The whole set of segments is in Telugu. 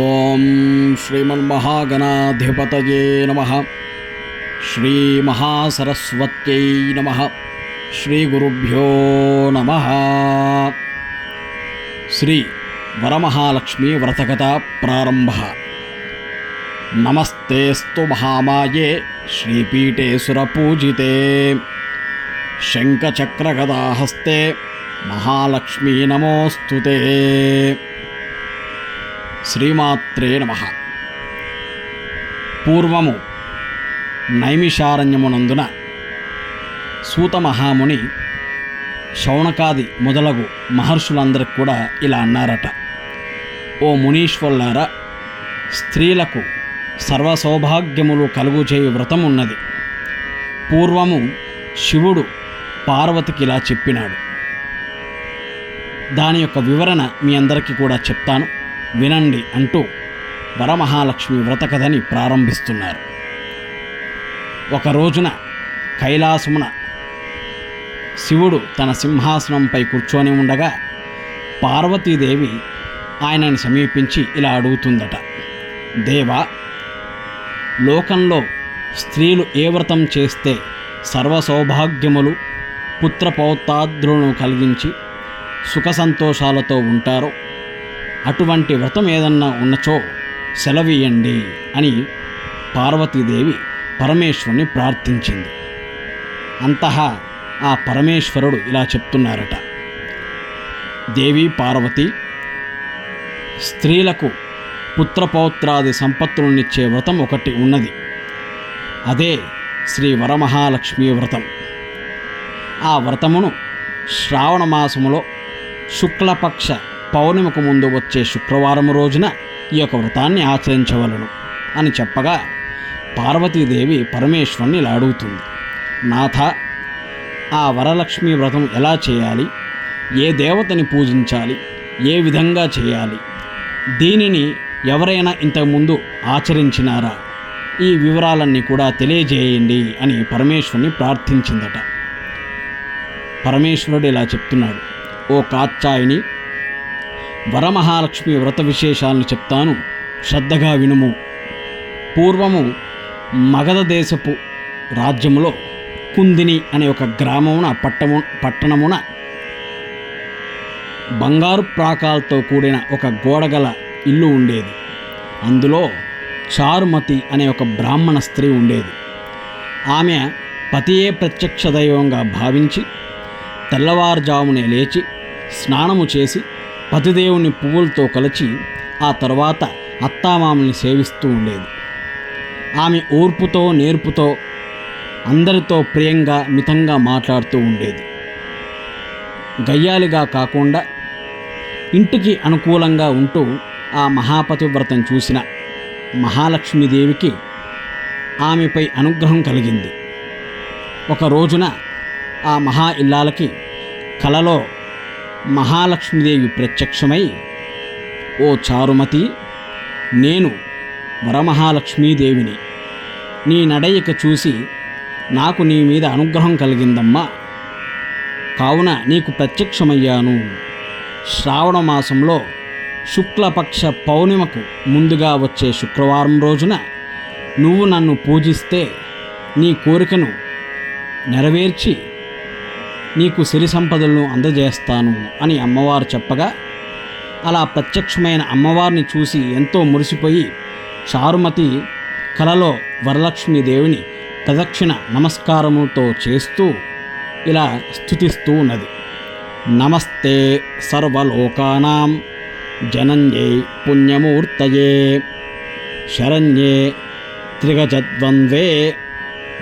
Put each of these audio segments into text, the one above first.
ఓం శ్రీమన్మహాగణాధిపతయే నమ శ్రీమహాసరస్వత్యై నమ శ్రీగురుభ్యో నమ శ్రీ వరమహాలక్ష్మీ వ్రతకథ ప్రారంభ నమస్తేస్తు మహామాయే శ్రీపీఠే సురపూజితే శంఖచక్రగదాహస్తే మహాలక్ష్మీ నమోస్తుతే శ్రీమాత్రే నమ. పూర్వము నైమిషారణ్యమునందున సూత మహాముని శౌనకాది మొదలగు మహర్షులందరికి కూడా ఇలా అన్నారట. ఓ మునీశ్వరులారా స్త్రీలకు సర్వ సౌభాగ్యములు కలుగు చేయు వ్రతం ఉన్నది పూర్వము శివుడు పార్వతికి ఇలా చెప్పినాడు. దాని యొక్క వివరణ మీ అందరికీ కూడా చెప్తాను. వినండి అంటూ వరమహాలక్ష్మి వ్రతకథని ప్రారంభిస్తున్నారు. ఒక రోజున కైలాసమున శివుడు తన సింహాసనంపై కూర్చొని ఉండగా పార్వతీదేవి ఆయనని సమీపించి ఇలా అడుగుతుందట. దేవా లోకంలో స్త్రీలు ఏ వ్రతం చేస్తే సర్వసౌభాగ్యములు పుత్రపౌత్రాద్రులను కలిగించి సుఖ సంతోషాలతో ఉంటారో అటువంటి వ్రతం ఏదన్నా ఉన్నచో సెలవీయండి అని పార్వతీదేవి పరమేశ్వరుని ప్రార్థించింది. అంతహా ఆ పరమేశ్వరుడు ఇలా చెప్తున్నారట. దేవి పార్వతి స్త్రీలకు పుత్రపౌత్రాది సంపత్తులనిచ్చే వ్రతం ఒకటి ఉన్నది. అదే శ్రీ వరమహాలక్ష్మీ వ్రతం. ఆ వ్రతమును శ్రావణ మాసములో శుక్లపక్ష పౌర్ణమికు ముందు వచ్చే శుక్రవారం రోజున ఈ యొక్క వ్రతాన్ని ఆచరించవలను అని చెప్పగా పార్వతీదేవి పరమేశ్వరుని ఇలా అడుగుతుంది. నాథ ఆ వరలక్ష్మి వ్రతం ఎలా చేయాలి? ఏ దేవతని పూజించాలి? ఏ విధంగా చేయాలి? దీనిని ఎవరైనా ఇంతకుముందు ఆచరించినారా? ఈ వివరాలన్నీ కూడా తెలియజేయండి అని పరమేశ్వరుని ప్రార్థించిందట. పరమేశ్వరుడు ఇలా చెప్తున్నాడు. ఓ కాచ్చాయిని వరమహాలక్ష్మి వ్రత విశేషాలను చెప్తాను. శ్రద్ధగా వినుము. పూర్వము మగధ దేశపు రాజ్యములో కుందిని అనే ఒక గ్రామమున పట్టము పట్టణమున బంగారు ప్రాకాలతో కూడిన ఒక గోడగల ఇల్లు ఉండేది. అందులో చారుమతి అనే ఒక బ్రాహ్మణ స్త్రీ ఉండేది. ఆమె పతియే ప్రత్యక్ష దైవంగా భావించి తెల్లవారుజామునే లేచి స్నానము చేసి పతిదేవుని పువ్వులతో కలిచి ఆ తర్వాత అత్తామామల్ని సేవిస్తూ ఉండేది. ఆమె ఓర్పుతో నేర్పుతో అందరితో ప్రియంగా మితంగా మాట్లాడుతూ ఉండేది. గయ్యాలిగా కాకుండా ఇంటికి అనుకూలంగా ఉంటూ ఆ మహాపతివ్రతం చూసిన మహాలక్ష్మీదేవికి ఆమెపై అనుగ్రహం కలిగింది. ఒక రోజున ఆ మహా ఇల్లాలకి కలలో మహాలక్ష్మీదేవి ప్రత్యక్షమై ఓ చారుమతి నేను వరమహాలక్ష్మీదేవిని. నీ నడయిక చూసి నాకు నీ మీద అనుగ్రహం కలిగిందమ్మా. కావున నీకు ప్రత్యక్షమయ్యాను. శ్రావణ మాసంలో శుక్లపక్ష పౌర్ణిమకు ముందుగా వచ్చే శుక్రవారం రోజున నువ్వు నన్ను పూజిస్తే నీ కోరికను నెరవేర్చి నీకు సిరి సంపదలను అందజేస్తాను అని అమ్మవారు చెప్పగా అలా ప్రత్యక్షమైన అమ్మవారిని చూసి ఎంతో మురిసిపోయి చారుమతి కలలో వరలక్ష్మీదేవిని ప్రదక్షిణ నమస్కారముతో చేస్తూ ఇలా స్థుతిస్తూ ఉన్నది. నమస్తే సర్వలోకానాం జనంజై పుణ్యమూర్తయే శరణ్యే త్రిగజద్వంద్వే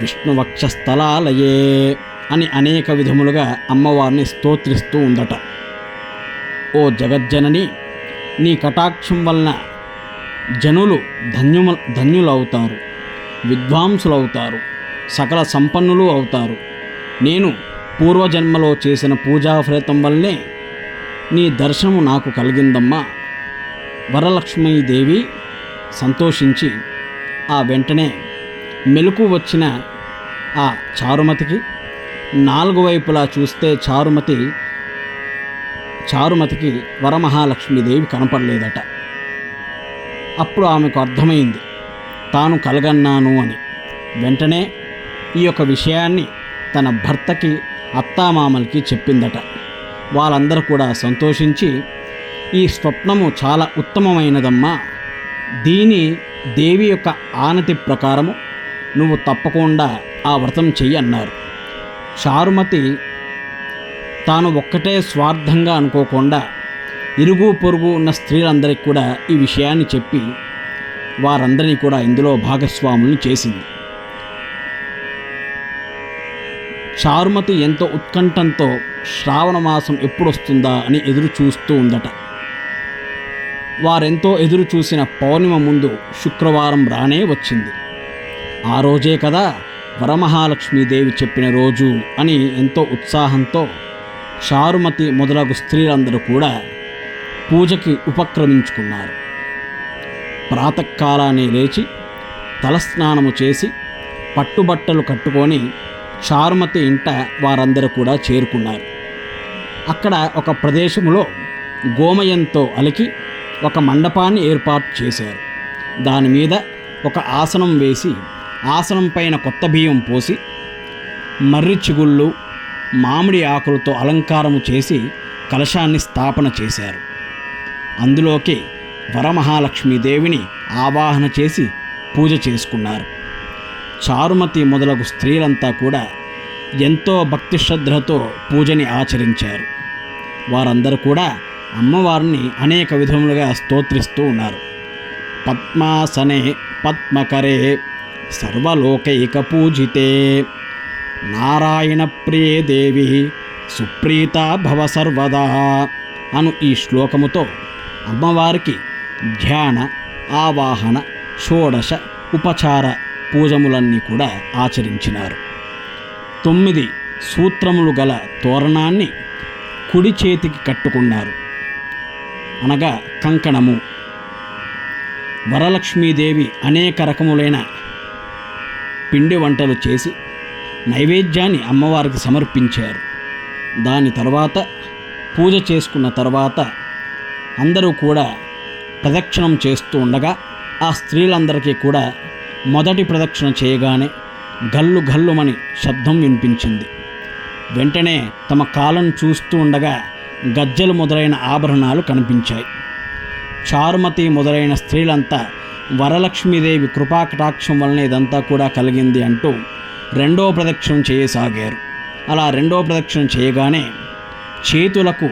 విష్ణువక్షస్థలాలయే. అని అనేక విధములుగా అమ్మవారిని స్తోత్రిస్తూ ఉందట. ఓ జగజ్జనని నీ కటాక్షం వలన జనులు ధన్యుమ ధన్యులవుతారు విద్వాంసులవుతారు సకల సంపన్నులు అవుతారు. నేను పూర్వజన్మలో చేసిన పూజా ఫలితం నీ దర్శనము నాకు కలిగిందమ్మా. వరలక్ష్మీదేవి సంతోషించి ఆ వెంటనే మెలకు వచ్చిన ఆ చారుమతికి నాలుగు వైపులా చూస్తే చారుమతి చారుమతికి వరమహాలక్ష్మీదేవి కనపడలేదట. అప్పుడు ఆమెకు అర్థమైంది తాను కలగన్నాను అని. వెంటనే ఈ యొక్క విషయాన్ని తన భర్తకి అత్తామామలకి చెప్పిందట. వాళ్ళందరూ కూడా సంతోషించి ఈ స్వప్నము చాలా ఉత్తమమైనదమ్మా దీని దేవి యొక్క ఆనతి ప్రకారము నువ్వు తప్పకుండా ఆ వ్రతం చెయ్యి అన్నారు. చారుమతి తాను ఒక్కటే స్వార్థంగా అనుకోకుండా ఇరుగు పొరుగు ఉన్న స్త్రీలందరికీ కూడా ఈ విషయాన్ని చెప్పి వారందరినీ కూడా ఇందులో భాగస్వాములను చేసింది. చారుమతి ఎంతో ఉత్కంఠంతో శ్రావణ మాసం ఎప్పుడొస్తుందా అని ఎదురు చూస్తూ ఉందట. వారెంతో ఎదురు చూసిన పౌర్ణిమ ముందు శుక్రవారం రానే వచ్చింది. ఆ రోజే కదా వరమహాలక్ష్మీదేవి చెప్పిన రోజు అని ఎంతో ఉత్సాహంతో చారుమతి మొదలగు స్త్రీలందరూ కూడా పూజకి ఉపక్రమించుకున్నారు. ప్రాతకాలానే లేచి తలస్నానము చేసి పట్టుబట్టలు కట్టుకొని చారుమతి ఇంట వారందరూ కూడా చేరుకున్నారు. అక్కడ ఒక ప్రదేశంలో గోమయంతో అలికి ఒక మండపాన్ని ఏర్పాటు చేశారు. దాని మీద ఒక ఆసనం వేసి ఆసనం పైన కొత్త బియ్యం పోసి మర్రి చిగుళ్ళు మామిడి ఆకులతో అలంకారము చేసి కలశాన్ని స్థాపన చేశారు. అందులోకి వరమహాలక్ష్మీదేవిని ఆవాహన చేసి పూజ చేసుకున్నారు. చారుమతి మొదలగు స్త్రీలంతా కూడా ఎంతో భక్తి శ్రద్ధలతో పూజని ఆచరించారు. వారందరూ కూడా అమ్మవారిని అనేక విధములుగా స్తోత్రిస్తూ ఉన్నారు. పద్మాసనే పద్మకరే సర్వలోకైక పూజితే నారాయణ ప్రియే దేవి సుప్రీత భవ సర్వదా అను ఈ శ్లోకముతో అమ్మవారికి ధ్యాన ఆవాహన షోడశ ఉపచార పూజములన్నీ కూడా ఆచరించినారు. తొమ్మిది సూత్రములు గల తోరణాన్ని కుడి చేతికి కట్టుకున్నారు. అనగా కంకణము. వరలక్ష్మీదేవి అనేక రకములైన పిండి వంటలు చేసి నైవేద్యాన్ని అమ్మవారికి సమర్పించారు. దాని తర్వాత పూజ చేసుకున్న తర్వాత అందరూ కూడా ప్రదక్షిణం చేస్తూ ఉండగా ఆ స్త్రీలందరికీ కూడా మొదటి ప్రదక్షిణ చేయగానే గల్లు గల్లుమని శబ్దం వినిపించింది. వెంటనే తమ కాలను చూస్తూ ఉండగా గజ్జలు మొదలైన ఆభరణాలు కనిపించాయి. చారుమతి మొదలైన స్త్రీలంతా వరలక్ష్మీదేవి కృపాకటాక్షం వలన ఇదంతా కూడా కలిగింది అంటూ రెండో ప్రదక్షిణం చేయసాగారు. అలా రెండో ప్రదక్షిణం చేయగానే చేతులకు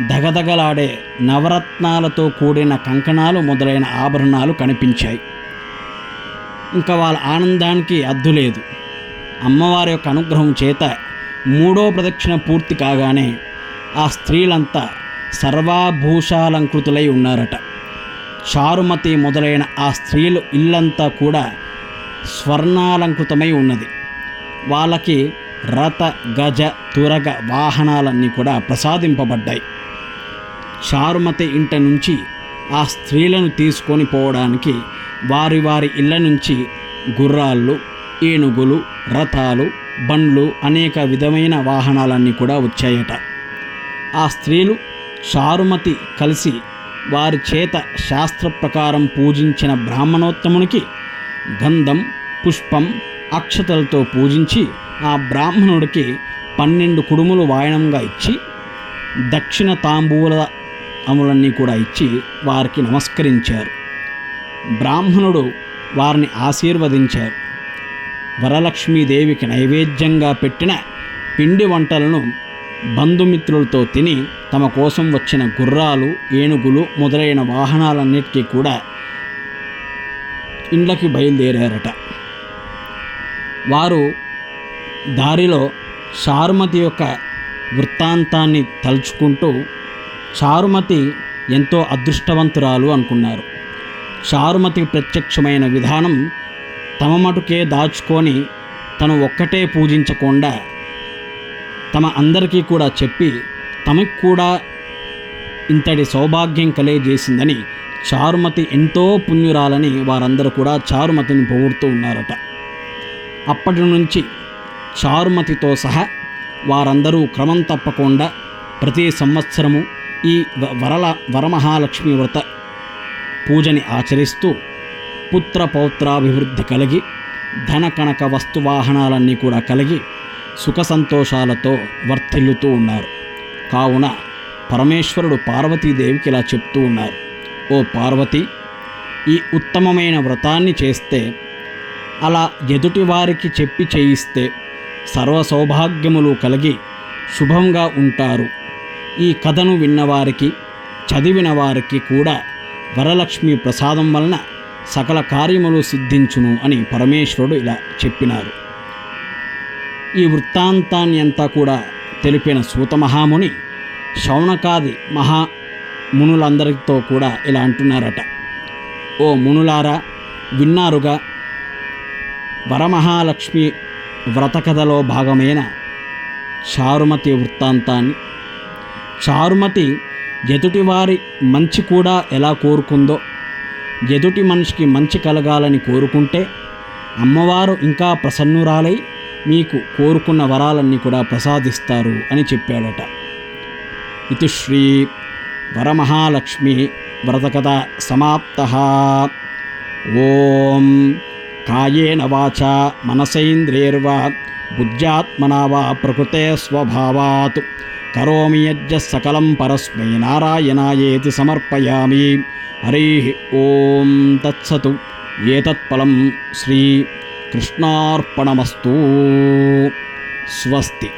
దగదగలాడే నవరత్నాలతో కూడిన కంకణాలు మొదలైన ఆభరణాలు కనిపించాయి. ఇంకా వాళ్ళ ఆనందానికి అద్దులేదు అమ్మవారి యొక్క అనుగ్రహం చేత మూడో ప్రదక్షిణ పూర్తి కాగానే ఆ స్త్రీలంతా సర్వాభూషాలంకృతులై ఉన్నారట. చారుమతి మొదలైన ఆ స్త్రీలు ఇల్లంతా కూడా స్వర్ణాలంకృతమై ఉన్నది. వాళ్ళకి రథ గజ తురగ వాహనాలన్నీ కూడా ప్రసాదింపబడ్డాయి. చారుమతి ఇంట నుంచి ఆ స్త్రీలను తీసుకొని పోవడానికి వారి వారి ఇళ్ళ నుంచి గుర్రాళ్ళు ఏనుగులు రథాలు బండ్లు అనేక విధమైన వాహనాలన్నీ కూడా వచ్చాయట. ఆ స్త్రీలు చారుమతి కలిసి వారి చేత శాస్త్ర ప్రకారం పూజించిన బ్రాహ్మణోత్తమునికి గంధం పుష్పం అక్షతలతో పూజించి ఆ బ్రాహ్మణుడికి పన్నెండు కుడుములు వాయనంగా ఇచ్చి దక్షిణ తాంబూల అములన్నీ కూడా ఇచ్చి వారికి నమస్కరించారు. బ్రాహ్మణుడు వారిని ఆశీర్వదించారు. వరలక్ష్మీదేవికి నైవేద్యంగా పెట్టిన పిండి వంటలను బంధుమిత్రులతో తిని తమ కోసం వచ్చిన గుర్రాలు ఏనుగులు మొదలైన వాహనాలన్నిటికీ కూడా ఇండ్లకి బయలుదేరారట. వారు దారిలో చారుమతి యొక్క వృత్తాంతాన్ని తలుచుకుంటూ చారుమతి ఎంతో అదృష్టవంతురాలు అనుకున్నారు. చారుమతికి ప్రత్యక్షమైన విధానం తమ మటుకే దాచుకొని తను ఒక్కటే పూజించకుండా తమ అందరికీ కూడా చెప్పి తమకు కూడా ఇంతటి సౌభాగ్యం కలిగజేసిందని చారుమతి ఎంతో పుణ్యురాలని వారందరూ కూడా చారుమతిని పొగుడుతూ ఉన్నారట. అప్పటి నుంచి చారుమతితో సహా వారందరూ క్రమం తప్పకుండా ప్రతి సంవత్సరము ఈ వ- వరల వరమహాలక్ష్మి వ్రత పూజని ఆచరిస్తూ పుత్ర పౌత్రాభివృద్ధి కలిగి ధన కనక వస్తువాహనాలన్నీ కూడా కలిగి సుఖ సంతోషాలతో వర్ధిల్లుతూ ఉన్నారు. కావున పరమేశ్వరుడు పార్వతీదేవికి ఇలా చెప్తూ ఉన్నారు. ఓ పార్వతి ఈ ఉత్తమమైన వ్రతాన్ని చేస్తే అలా ఎదుటి వారికి చెప్పి చేయిస్తే సర్వ సౌభాగ్యములు కలిగి శుభంగా ఉంటారు. ఈ కథను విన్నవారికి చదివిన వారికి కూడా వరలక్ష్మి ప్రసాదం వలన సకల కార్యములు సిద్ధించును అని పరమేశ్వరుడు ఇలా చెప్పినారు. ఈ వృత్తాంతాన్ని అంతా కూడా తెలిపిన సూత మహాముని శౌనకాది మహా మునులందరితో కూడా ఇలా అంటున్నారట. ఓ మునులారా విన్నారుగా వరమహాలక్ష్మి వ్రతకథలో భాగమైన చారుమతి వృత్తాంతాన్ని. చారుమతి ఎదుటివారి మంచి కూడా ఎలా కోరుకుందో ఎదుటి మనిషికి మంచి కలగాలని కోరుకుంటే అమ్మవారు ఇంకా ప్రసన్నురాలై మీకు కోరుకున్న వరాలన్నీ కూడా ప్రసాదిస్తారు అని చెప్పాడట. ఇది శ్రీ వరమహాలక్ష్మి వ్రతకథ సమాప్త. ఓం కాయేన వాచ మనసైంద్రియర్వా బుద్ధ్యాత్మనా వా ప్రకృతే స్వభావాత్. కరోమి యజ్జ సకలం పరస్మై నారాయణాయేతి సమర్పయామి. హరి ఓం తత్సతు. ఏతత్ఫలం శ్రీ కృష్ణార్పణమస్తు స్వస్తి